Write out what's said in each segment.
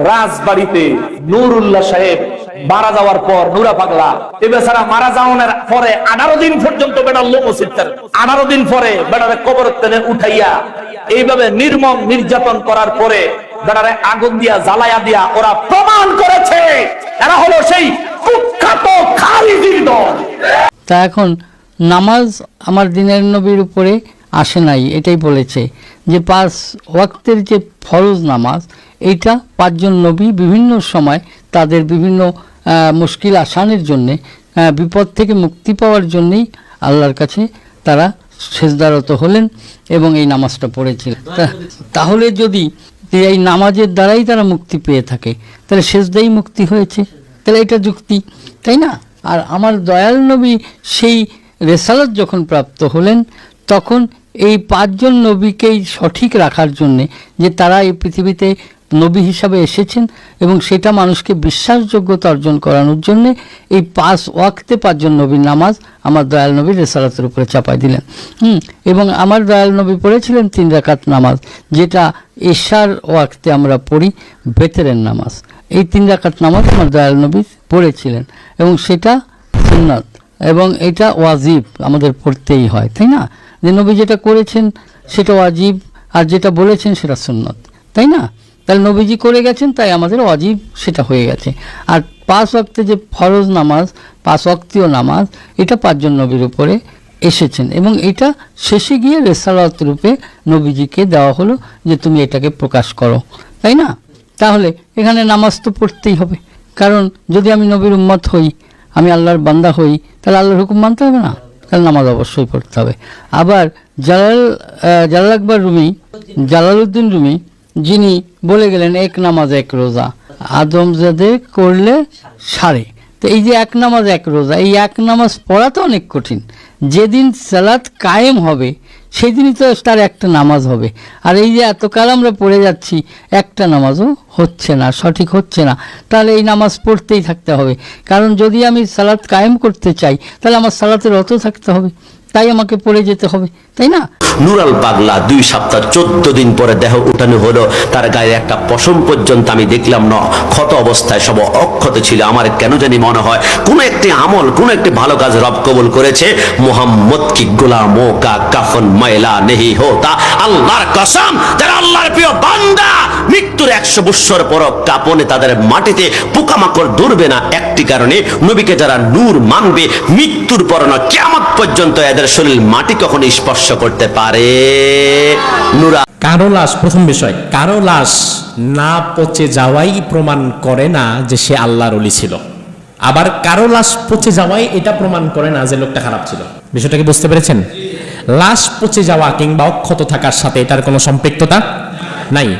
রাজবাড়িতে নুরুল্লাহ সাহেব মারা যাওয়ার পর, নুরা পাগলা, এ বেচারা মারা যাওয়ার পরে আঠারো দিন পর্যন্ত বেটার লোক সিদ্ধার আঠারো দিন পরে বেটারে কবর তেলে উঠাইয়া এইভাবে নির্মম নির্যাতন করার পরে বেটারে আগুন দিয়া, জ্বালায়া দিয়া ওরা প্রমাণ করেছে, এরা হলো সেই কুখ্যাত খালিদির দল। তা এখন নামাজ আমার দিনের নবীর উপরে আসে নাই, এটাই বলেছে যে পাঁচ ওয়াক্তের যে ফরজ নামাজ এইটা পাঁচজন নবী বিভিন্ন সময় তাদের বিভিন্ন মুশকিল আসানের জন্যে বিপদ থেকে মুক্তি পাওয়ার জন্যেই আল্লাহর কাছে তারা সেজদারত হলেন এবং এই নামাজটা পড়েছিলেন। তাহলে যদি এই নামাজের দ্বারাই তারা মুক্তি পেয়ে থাকে, তাহলে সেজদাই মুক্তি হয়েছে। তাহলে এটা যুক্তি, তাই না? আর আমার দয়াল নবী সেই রেসালত যখন প্রাপ্ত হলেন, তখন এই পাঁচজন নবীকেই সঠিক রাখার জন্যে যে তারা এই পৃথিবীতে নবী হিসাবে এসেছেন এবং সেটা মানুষকে বিশ্বাসযোগ্যতা অর্জন করানোর জন্যে এই পাঁচ ওয়াক্তে পাঁচজন নবীর নামাজ আমার দয়াল নবীর রেসালাতের উপরে চাপাই দিলেন। হুম, এবং আমার দয়াল নবী পড়েছিলেন তিন রাকাত নামাজ, যেটা এশার ওয়াক্তে আমরা পড়ি বেতেরের নামাজ। এই তিন রাকাত নামাজ আমার দয়াল নবী পড়েছিলেন এবং সেটা সুন্নাত এবং এটা ওয়াজিব আমাদের পড়তেই হয়, তাই না? যে নবী যেটা করেছেন সেটা ওয়াজিব আর যেটা বলেছেন সেটা সুন্নত, তাই না? তাহলে নবীজি করে গেছেন, তাই আমাদের অজীব সেটা হয়ে গেছে। আর পাঁচ ওয়াক্তে যে ফরজ নামাজ, পাঁচ ওয়াক্তীয় নামাজ, এটা পাঁচজন নবীর উপরে এসেছেন। এবং এটা শেষে গিয়ে রেসালত রূপে নবীজিকে দেওয়া হলো যে তুমি এটাকে প্রকাশ করো। তাই না? তাহলে এখানে নামাজ তো পড়তেই হবে। কারণ যদি আমি নবীর উম্মত হই, আমি আল্লাহর বান্দা হই, তাহলে আল্লাহর হুকুম মানতে হবে না? তাহলে নামাজ অবশ্যই পড়তে হবে। আবার Jalal Jalal Akbar Rumi, Jalaluddin Rumi যিনি বলে গেলেন, এক নামাজ, এক রোজা। আদম আদমজাদে করলে সারে। তো এই যে এক নামাজ, এক রোজা, এই এক নামাজ পড়া তো অনেক কঠিন। যেদিন সালাত কায়েম হবে সেই দিনই তো তার একটা নামাজ হবে। আর এই যে এতকাল আমরা পড়ে যাচ্ছি, একটা নামাজও হচ্ছে না, সঠিক হচ্ছে না। তাহলে এই নামাজ পড়তেই থাকতে হবে। কারণ যদি আমি সালাত কায়েম করতে চাই, তাহলে আমার সালাতের অত থাকতে হবে। তাই আমাকে পড়ে যেতে হবে, তাই না? নুরাল পাগলা দুই সপ্তাহ চোদ্দ দিন পরে দেহ উঠানো হলো। তার গায়ে একটা পশম পর্যন্ত আমি দেখলাম না। ক্ষত অবস্থায় সব অক্ষত ছিল। আমার কেন জানি মনে হয় কোন একটি আমল, কোন একটি ভালো কাজ রব কবুল করেছে। মোহাম্মদ কি গোলাম কা কাফন ময়লা নেহি হোতা। আল্লাহর কসম, যারা আল্লাহর প্রিয় বান্দা, মৃত্যুর একশো বৎসর পর কাপনে তাদের মাটিতে পোকামাকড় ধরবে না। একটি কারণে নবীকে যারা নূর মানবে, মৃত্যুর পর না কেমন পর্যন্ত এদের শরীর মাটি কখন স্পর্শ করতে পারে। কারও লাশ, প্রথম বিষয়, কারও লাশ না পচে যাওয়াই প্রমাণ করে না যে সে আল্লাহর অলি ছিল। আবার কারও লাশ পচে যাওয়াই এটা প্রমাণ করে না যে লোকটা খারাপ ছিল। বিষয়টা কি বুঝতে পেরেছেন? লাশ পচে যাওয়া কিংবা অক্ষত থাকার সাথে এটার কোনো সম্পৃক্ততা নাই।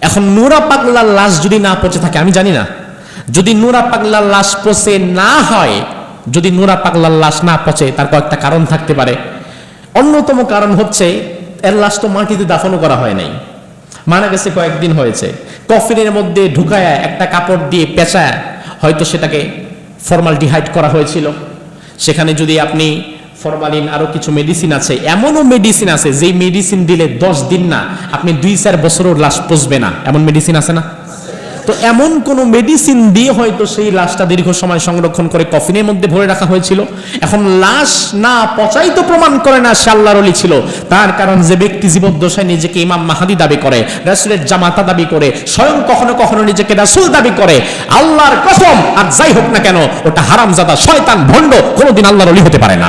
এখন নোরা পাগলার লাশ যদি না পচে থাকে, আমি জানি না। যদি নোরা পাগলার লাশ পচে না হয় যদি নোরা পাগলার লাশ না পচে, তার কয়েকটা কারণ থাকতে পারে। অন্যতম কারণ হচ্ছে, এর লাশ তো মাটিতে দাফনও করা হয় নাই। মারা গেছে কয়েকদিন হয়েছে। কফিনের মধ্যে ঢুকায় একটা কাপড় দিয়ে পেঁচায় হয়তো সেটাকে ফর্মালডিহাইড করা হয়েছিল। সেখানে যদি আপনি ফরমালিন আরও কিছু মেডিসিন আছে, এমনও মেডিসিন আছে, যেই মেডিসিন দিলে দশ দিন না, আপনি দুই চার বছরও লাশ পচবে না। এমন মেডিসিন আছে না? তো এমন কোন মেডিসিন দিয়ে হয়তো সেই লাশটা দীর্ঘ সময় সংরক্ষণ করে কফিনের মধ্যে ভরে রাখা হয়েছিল। এখন লাশ না পচাই তো প্রমাণ করে না সে আল্লাহর অলি ছিল। তার কারণ যে ব্যক্তি জীবদ্দশায় নিজেকে ইমাম মাহাদি দাবি করে, রাসুলের জামাতা দাবি করে, স্বয়ং কখনো কখনো নিজেকে রাসুল দাবি করে, আল্লাহর কসম, আর যাই হোক না কেন, ওটা হারামজাদা, শয়তান, ভণ্ড, কোনোদিন আল্লাহর অলি হতে পারে না।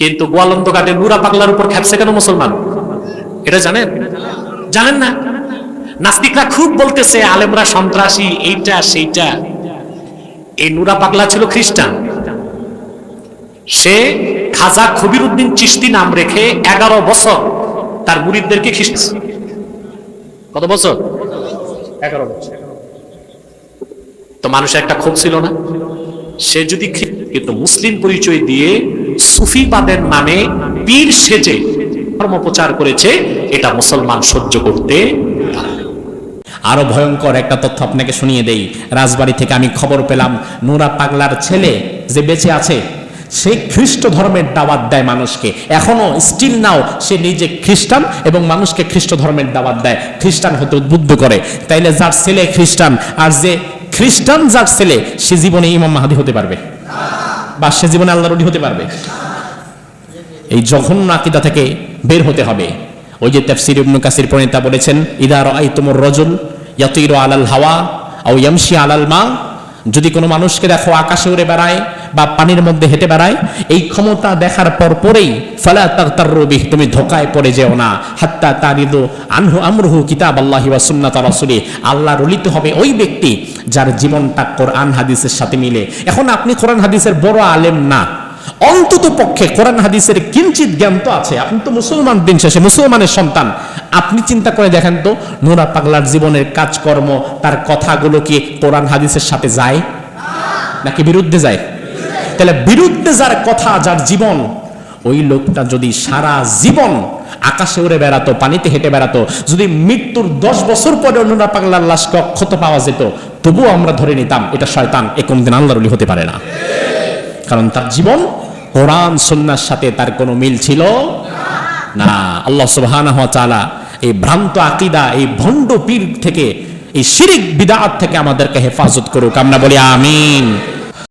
কিন্তু গোয়ালন্দ ঘাটে নুরা পাগলার উপর খেপছে কেন মুসলমান? এটা জানেন? জানেন না? নাস্তিকরা খুব বলতেছে, আলেমরা সন্ত্রাসী, এইটা, সেইটা। এই নুরা পাগলা ছিল খ্রিস্টান। সে খাজা খবির উদ্দিন চিস্তি নাম রেখে এগারো বছর তার মুরিদদেরকে খ্রিস্ট কত বছর? এগারো বছর। তো মানুষের একটা ক্ষোভ ছিল না? সে যদি কিন্তু মুসলিম পরিচয় দিয়ে সুফিবাদের নামে পীর সেজে ধর্ম প্রচার করেছে, এটা মুসলমান সহ্য করতে। আরও ভয়ঙ্কর একটা তথ্য আপনাকে শুনিয়ে দেই। রাজবাড়ি থেকে আমি খবর পেলাম, নোরা পাগলার ছেলে যে বেঁচে আছে, সে খ্রিস্ট ধর্মের দাওয়াত দেয় মানুষকে। এখনও স্টিল নাও সে নিজে খ্রিস্টান এবং মানুষকে খ্রিস্ট ধর্মের দাওয়াত দেয়। খ্রিস্টান হতে উদ্বুদ্ধ করে। তাইলে যার ছেলে খ্রিস্টান আর যে খ্রিস্টান যার ছেলে, সে জীবনে ইমাম মাহাদি হতে পারবে? বা সে জীবনে আল্লাহর হতে পারবে? এই জঘন্য আকিদা থেকে বের হতে হবে। ওই যে তাফসির ইবনু কাসির প্রণেতা বলেছেন ইদার আই তোমর রজুল ইয়াতিরু আলাল হাওয়া আও ইয়ামশি আলাল মা। যদি কোনো মানুষকে দেখো আকাশে উড়ে বেড়ায় বা পানির মধ্যে হেঁটে বেড়ায়, এই ক্ষমতা দেখার পর পরেই ফালা তাগতার রবিহ তুমি ধোকায় পড়ে যেও না। হাত্তা তারিদু আনহু আমরুহু কিতাব আল্লাহি ওয়া সুন্নাত রাসূলি। আল্লাহর রলিতে হবে ওই ব্যক্তি যার জীবনটা কোরআন হাদিসের সাথে মিলে। এখন আপনি কোরআন হাদিসের বড় আলেম না। অন্তত পক্ষে কোরআন হাদিসের কিঞ্চিত জ্ঞান তো আছে। আপনি তো মুসলমান দিন শেষে, মুসলমানের সন্তান। আপনি চিন্তা করে দেখেন তো নোরা পাগলার জীবনের কাজকর্ম, তার কথাগুলো কি কোরআন হাদিসের সাথে যায়? নাকি বিরুদ্ধে যায়? তাহলে বিরুদ্ধে যার কথা, যার জীবন, ওই লোকটা যদি সারা জীবন আকাশে উড়ে বেড়াতো, পানিতে হেঁটে বেড়াতো, যদি মৃত্যুর দশ বছর পরে নোরা পাগলার লাশকে অক্ষত পাওয়া যেত, তবুও আমরা ধরে নিতাম, এটা শয়তান, এ কোনদিন আল্লাহরুলি হতে পারে না। কারণ তার জীবন কোরআন সন্ন্যার সাথে তার কোনো মিল ছিল না। আল্লাহ তাআলা এই ভ্রান্ত আকিদা, এই ভণ্ড পীর থেকে, এই শিরিক বিদাত থেকে আমাদেরকে হেফাজত করুক। আমরা বলি, আমিন।